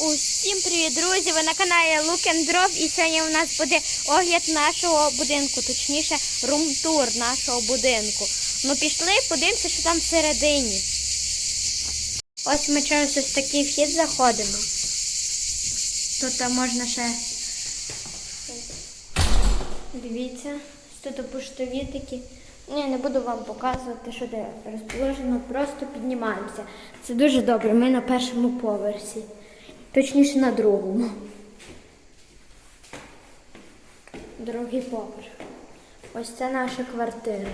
Усім привіт, друзі! Ви на каналі Look and Drop і сьогодні у нас буде огляд нашого будинку, точніше, рум-тур нашого будинку. Ну пішли, подивимося, що там всередині. Ось ми через ось такий вхід заходимо. Тут можна ще. Дивіться, тут поштові такі. Ні, не буду вам показувати, що де розположено, просто піднімаємося. Це дуже добре. Ми на першому поверсі. Точніше на другому. Другий поверх. Ось це наша квартира.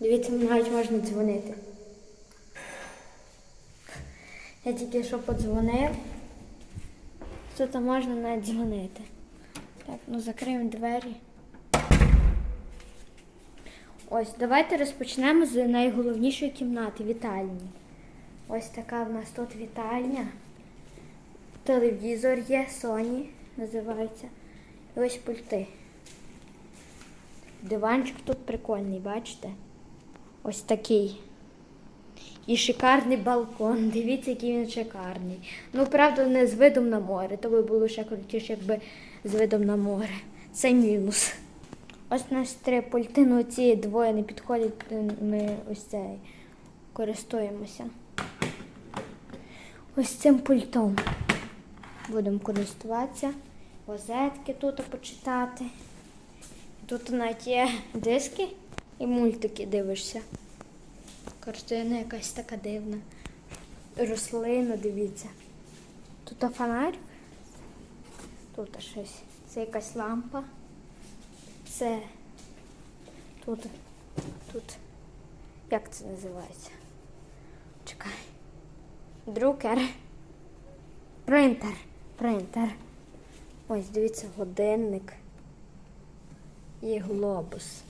Дивіться, навіть можна дзвонити. Я тільки що подзвонив. Тут можна навіть дзвонити. Так, ну закриємо двері. Ось, давайте розпочнемо з найголовнішої кімнати вітальні. Ось така в нас тут вітальня. Телевізор є, Sony називається. І ось пульти. Диванчик тут прикольний, бачите? Ось такий. І шикарний балкон. Дивіться, який він шикарний. Ну, правда, не з видом на море. То би було ще крутіше, якби з видом на море. Це мінус. Ось у нас три пульти, ну ці двоє не підходять, ми ось цей користуємося. Ось цим пультом будемо користуватися. Розетки тут почитати. Тут навіть є диски і мультики дивишся. Картина якась така дивна. Рослина, дивіться. Тут фонарик. Тут щось. Це якась лампа. Це тут. Тут. Як це називається? Чекай. Друкер. Принтер. Принтер. Ось, дивіться, годинник. І глобус.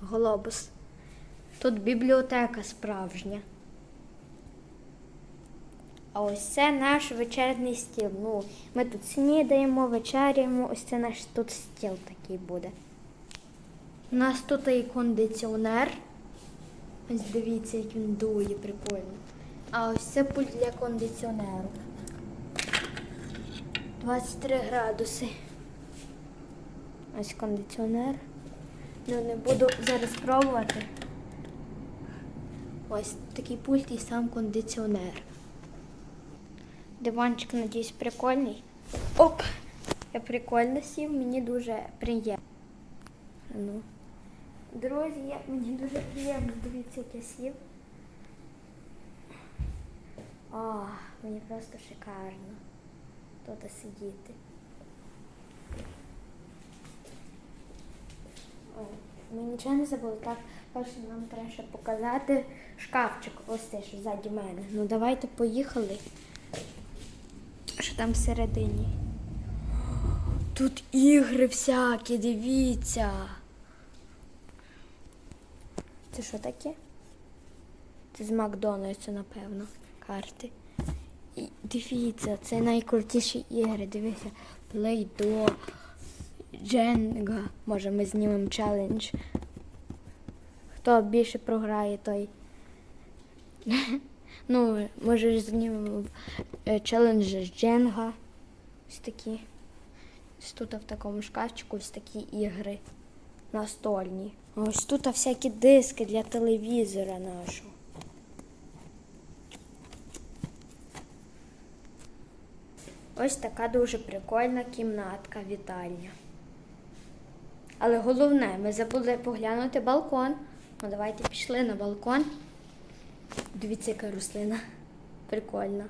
Глобус. Тут бібліотека справжня. А ось це наш вечерний стіл. Ну, ми тут снідаємо, вечеряємо. Ось це наш тут стіл такий буде. У нас тут і кондиціонер. Ось дивіться, як він дує, прикольно. А ось це пульт для кондиціонеру. 23 градуси. Ось кондиціонер. Ну, не буду зараз пробувати. Ось такий пульт і сам кондиціонер. Диванчик, надіюсь, прикольний. Оп! Я прикольно сів, мені дуже приємно. Ну. Друзі, мені дуже приємно, дивіться, як я сів. О, мені просто шикарно тут сидіти. О, ми нічого не забули. Так, перше нам треба показати шкафчик. Ось цей, що ззаді мене. Ну давайте поїхали. Що там всередині? Тут ігри всякі, дивіться. Це що таке? Це з Макдональдсу, напевно, карти. І дивіться, це найкрутіші ігри. Дивіться, Play-Doh, Jenga. Може ми знімемо челендж. Хто більше програє, той. Ну, може знімемо е, челендж з Дженга. Ось такі. Ось тут в такому шкафчику ось такі ігри настольні. Ось тут всякі диски для телевізора нашого. Ось така дуже прикольна кімнатка, вітальня. Але головне, ми забули поглянути балкон. Ну, давайте пішли на балкон. Дивіться, яка рослина. Прикольна.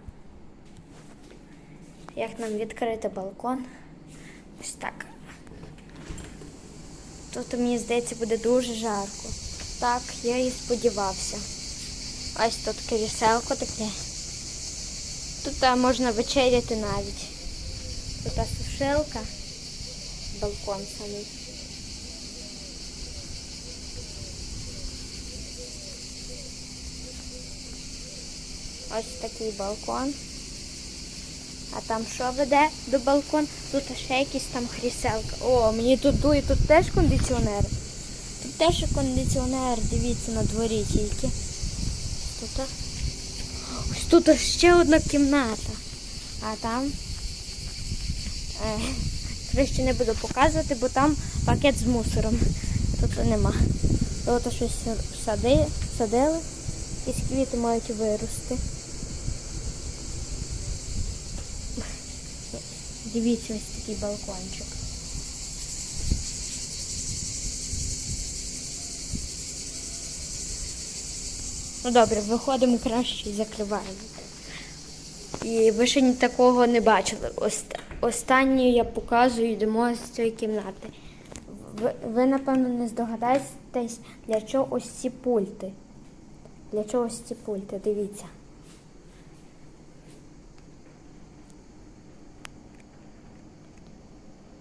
Як нам відкрити балкон? Ось так. Тут, мені здається, буде дуже жарко. Так, я і сподівався. Ось тут кріселко таке. Тут можна вечеряти навіть. Тут сушилка. Балкон самий. Ось такий балкон. А там що веде до балкону? Тут ще якісь там хріселка. О, мені тут дує, тут теж кондиціонер. Тут теж кондиціонер, дивіться на дворі тільки. Тут. Ось тут ще одна кімната. А там. Е, краще не буду показувати, бо там пакет з мусором. Тут нема. Тут щось сади, садили, якісь квіти мають вирости. Дивіться ось такий балкончик. Ну добре, виходимо краще і закриваємо. І ви ще ні такого не бачили. Ост- Останнє я показую, йдемо з цієї кімнати. Ви, ви, напевно, не здогадаєтесь, для чого ось ці пульти. Для чого ось ці пульти, дивіться.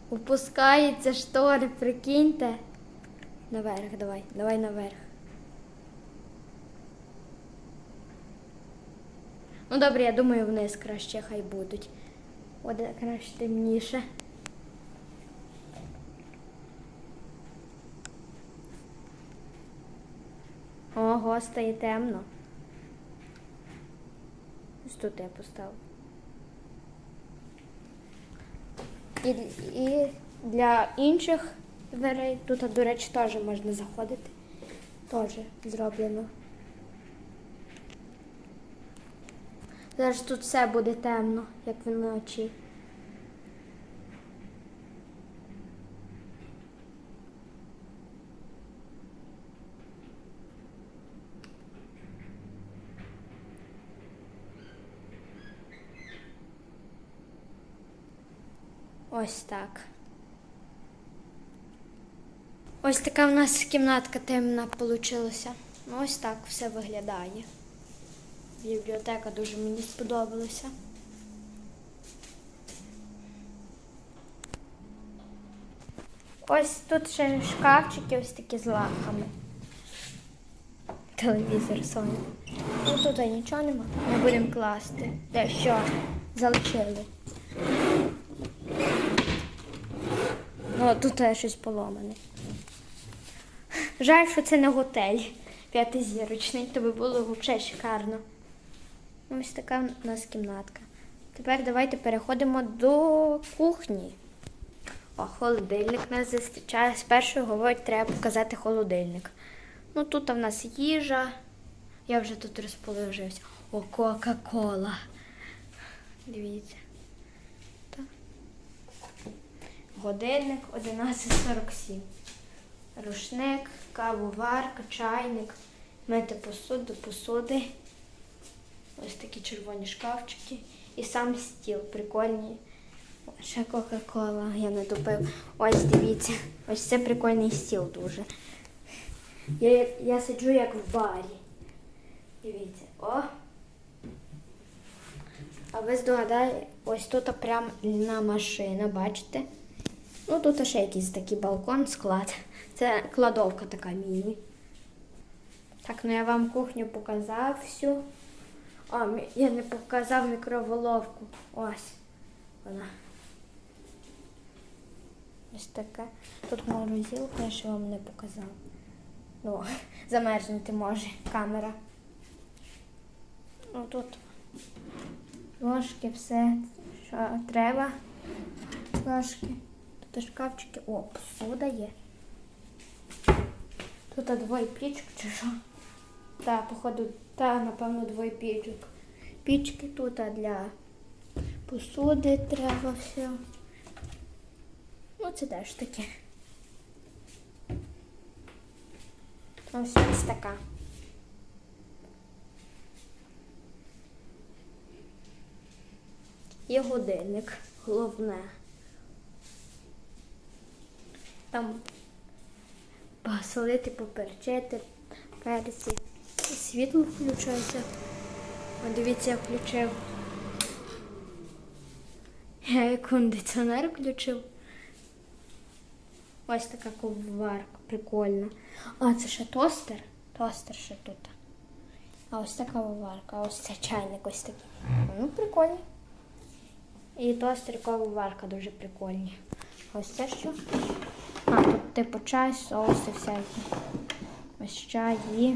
Опускаються штори, прикиньте. Наверх, давай, давай наверх. Ну добре, я думаю, вниз краще хай будуть. Буде краще темніше. Ого, стає темно. Ось тут я поставив. І, і для інших дверей тут, до речі, теж можна заходити. Теж зроблено. Зараз тут все буде темно, як вночі. Ось так. Ось така в нас кімнатка темна получилася. Ну, ось так все виглядає. Бібліотека дуже мені сподобалася. Ось тут ще шкафчики ось такі з лавками. Телевізор Sony. Ну тут нічого нема. Ми будемо класти. Те, що залишили. Ну, тут щось поломане. Жаль, що це не готель п'ятизірочний, то би було взагалі шикарно. Ось така у нас кімнатка. Тепер давайте переходимо до кухні. О, холодильник нас зустрічає. Спершу говорить, треба показати холодильник. Ну тут в нас їжа. Я вже тут розположився. О, Кока-Кола. Дивіться. Так. Годинник 11.47. Рушник, кавоварка, чайник, мити посуду, посуди. Ось такі червоні шкафчики. І сам стіл прикольний. Ще Кока-Кола я не допив. Ось дивіться. Ось це прикольний стіл дуже. Я, я сиджу як в барі. Дивіться. О. А ви здогадаєте, ось тут прям льна машина, бачите? Ну тут ще якийсь такий балкон, склад. Це кладовка така міні. Так, ну я вам кухню показав всю. О, я не показав мікроволовку. Ось вона. Ось така. Тут морозилка, я ще вам не показав. Ну, замерзнути може камера. Ну тут ложки, все, що треба. Ложки. Тут шкафчики. О, посуда є. Тут двоє пічок чи що? Та, походу, та, напевно, двоє пічок. Пічки тут для посуди треба все. Ну, це теж таке. Ось ось така. Є годинник, головне. Там посолити, поперчити, перці. Світло включається. О, дивіться, я включив. Я кондиціонер включив. Ось така коварка, прикольна. А, це ще тостер. Тостер ще тут. А ось така варка, а ось це чайник ось такий. Ну, прикольно. І тостер і варка дуже прикольні. Ось це що? А, тут типу чай, соуси всякі. Ось чай і.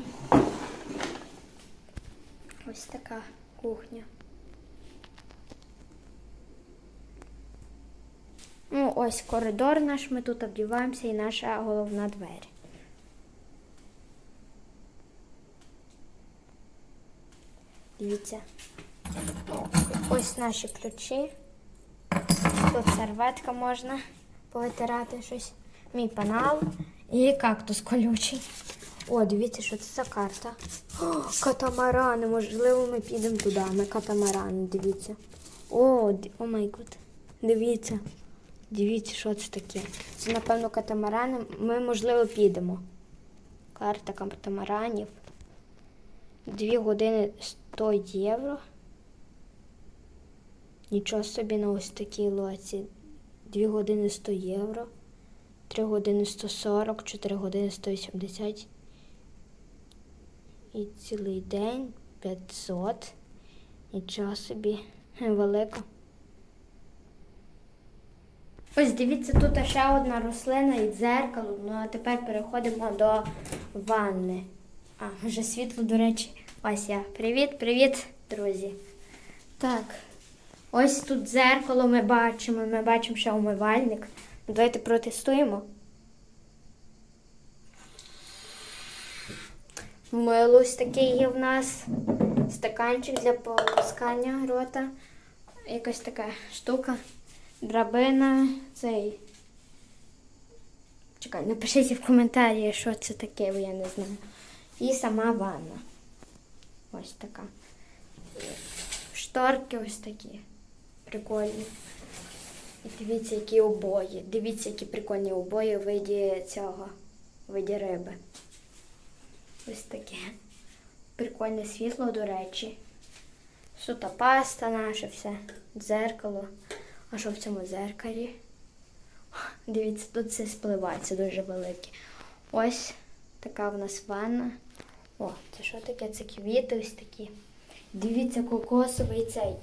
Ось така кухня. Ну, ось коридор наш, ми тут обдіваємося і наша головна двері. Дивіться. Ось наші ключі. Тут серветка можна повитирати щось. Мій пенал і кактус колючий. О, дивіться, що це за карта. О, катамарани. Можливо, ми підемо туди, на катамарани. Дивіться. О, о май гуд. Дивіться. Дивіться, що це таке. Це, напевно, катамарани. Ми, можливо, підемо. Карта катамаранів. Дві години 100 євро. Нічого собі на ось такій лоці. 2 години 100 євро, 3 години 140, 4 години 180. І цілий день 500. Нічого собі велико. Ось дивіться, тут ще одна рослина і дзеркало. Ну а тепер переходимо до ванни. А, вже світло, до речі. Ось я. Привіт, привіт, друзі. Так. Ось тут дзеркало ми бачимо. Ми бачимо ще умивальник. Давайте протестуємо. Мило ось такий є в нас. Стаканчик для полоскання рота. Якась така штука. Драбина. Цей. Чекай, напишіть в коментарі, що це таке, бо я не знаю. І сама ванна. Ось така. Шторки ось такі. Прикольні. Дивіться, які обої. Дивіться, які прикольні обої в виді цього, виді риби. Ось таке. Прикольне світло, до речі. Сута паста наша, все. Дзеркало. А що в цьому дзеркалі? Дивіться, тут все спливається дуже велике. Ось така в нас ванна. О, це що таке? Це квіти ось такі. Дивіться, кокосовий цей.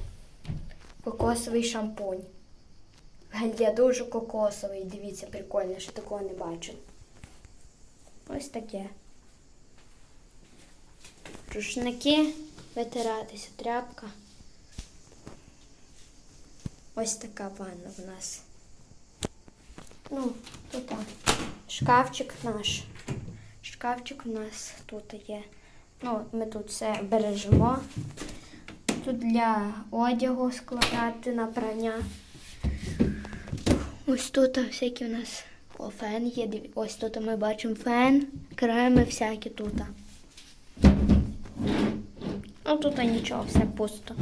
Кокосовий шампунь. Гель дуже кокосовий. Дивіться, прикольно, що такого не бачу. Ось таке. Рушники витиратися, тряпка. Ось така ванна в нас. Ну, тут шкафчик наш. Шкафчик у нас тут є. Ну, ми тут все бережемо. Тут для одягу складати на прання. Ось тут всякі у нас о, фен є. Ось тут ми бачимо фен, креми всякі тут. Ну тут нічого, все пусто.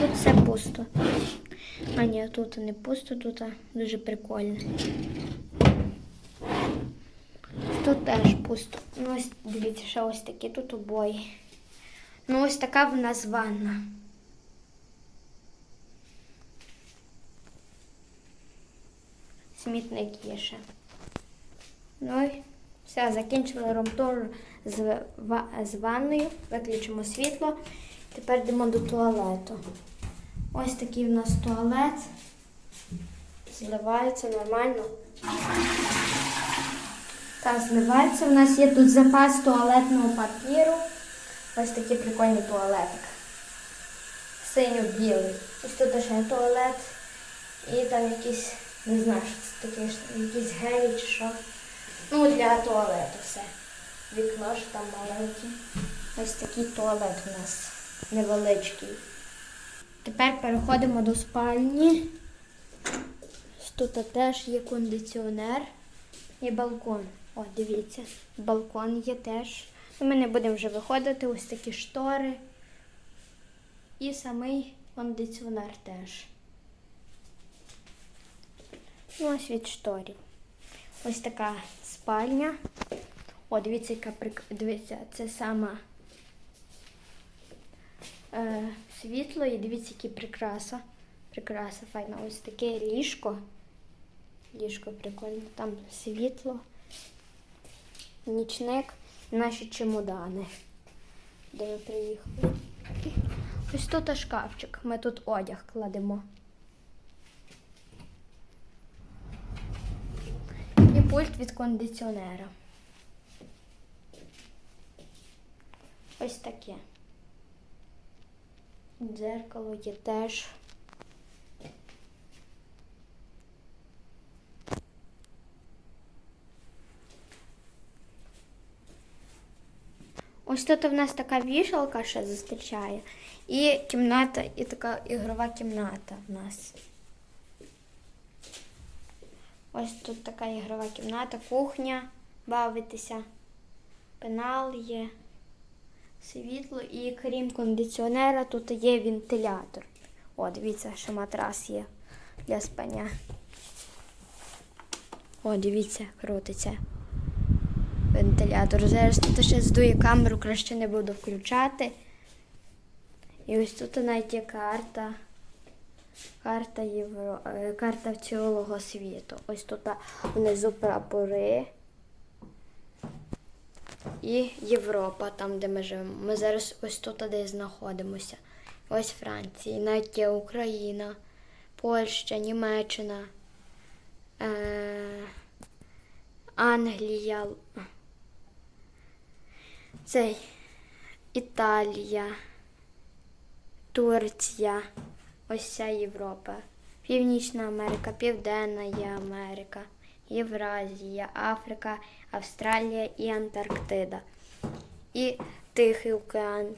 Тут все пусто. А ні, тут не пусто, тут дуже прикольно. Тут теж пусто. Ну ось дивіться, ще ось такі тут обої. Ну ось така в нас ванна. Смітник є ще. Ну і все, закінчили ромтур з, з ванною. Виключимо світло. Тепер йдемо до туалету. Ось такий в нас туалет. Зливається нормально. Так, зливається. У нас є тут запас туалетного папіру. Ось такий прикольний туалетик. Синьо-білий. Ось тут ще туалет. І там якісь, не знаю, що це таке, якісь гелі чи що. Ну, для туалету все. Вікно ж там маленьке. Ось такий туалет у нас невеличкий. Тепер переходимо до спальні. Тут теж є кондиціонер і балкон. О, дивіться, балкон є теж. Ми не будемо вже виходити, ось такі штори. І самий кондиціонер теж. Ось від шторів. Ось така спальня. О, дивіться, яка прик... Дивіться, це сама е, світло і дивіться, які прикраса. Прикраса файна. Ось таке ліжко. Ліжко прикольне. Там світло, нічник, наші чемодани. Де ми приїхали. Ось тут шкафчик. Ми тут одяг кладемо. І пульт від кондиціонера. Ось таке. Дзеркало є теж. Ось тут в нас така вішалка ще зустрічає. І кімната, і така ігрова кімната в нас. Ось тут така ігрова кімната, кухня, бавитися, пенал є, світло і крім кондиціонера тут є вентилятор. О, дивіться, що матрас є для спання. О, дивіться, крутиться вентилятор. Зараз тут ще здує камеру, краще не буду включати. І ось тут навіть є карта. Карта Євро... е, карта цілого світу. Ось тут внизу прапори. І Європа, там, де ми живемо. Ми зараз ось тут десь знаходимося. Ось Франція, навіть є Україна, Польща, Німеччина, е... Англія, цей Італія, Турція, ось ця Європа, Північна Америка, Південна Америка, Євразія, Африка, Австралія і Антарктида. І Тихий океан,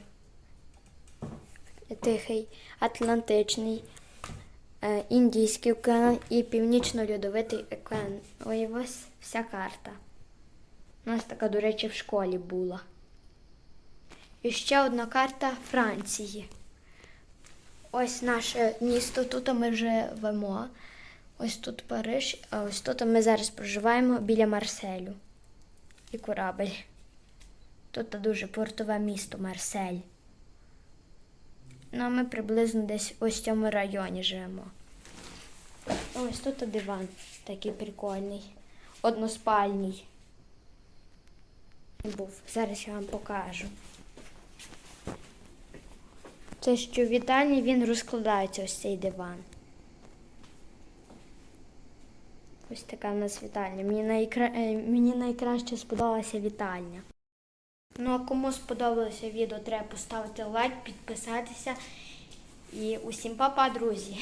Тихий, Атлантичний, е, Індійський океан і Північно-Льодовитий океан. Ой, ось вся карта. У нас така, до речі, в школі була. І ще одна карта Франції. Ось наше місто, тут ми живемо. Ось тут Париж, а ось тут ми зараз проживаємо біля Марселю. І корабель. Тут дуже портове місто Марсель. Ну, а ми приблизно десь ось в цьому районі живемо. Ось тут диван такий прикольний, односпальний. Був. Зараз я вам покажу. Це що в вітальні він розкладається ось цей диван. Ось така в нас вітальня. Мені, найкра... е, Мені найкраще сподобалася вітальня. Ну а кому сподобалося відео, треба поставити лайк, підписатися. І усім па-па, друзі!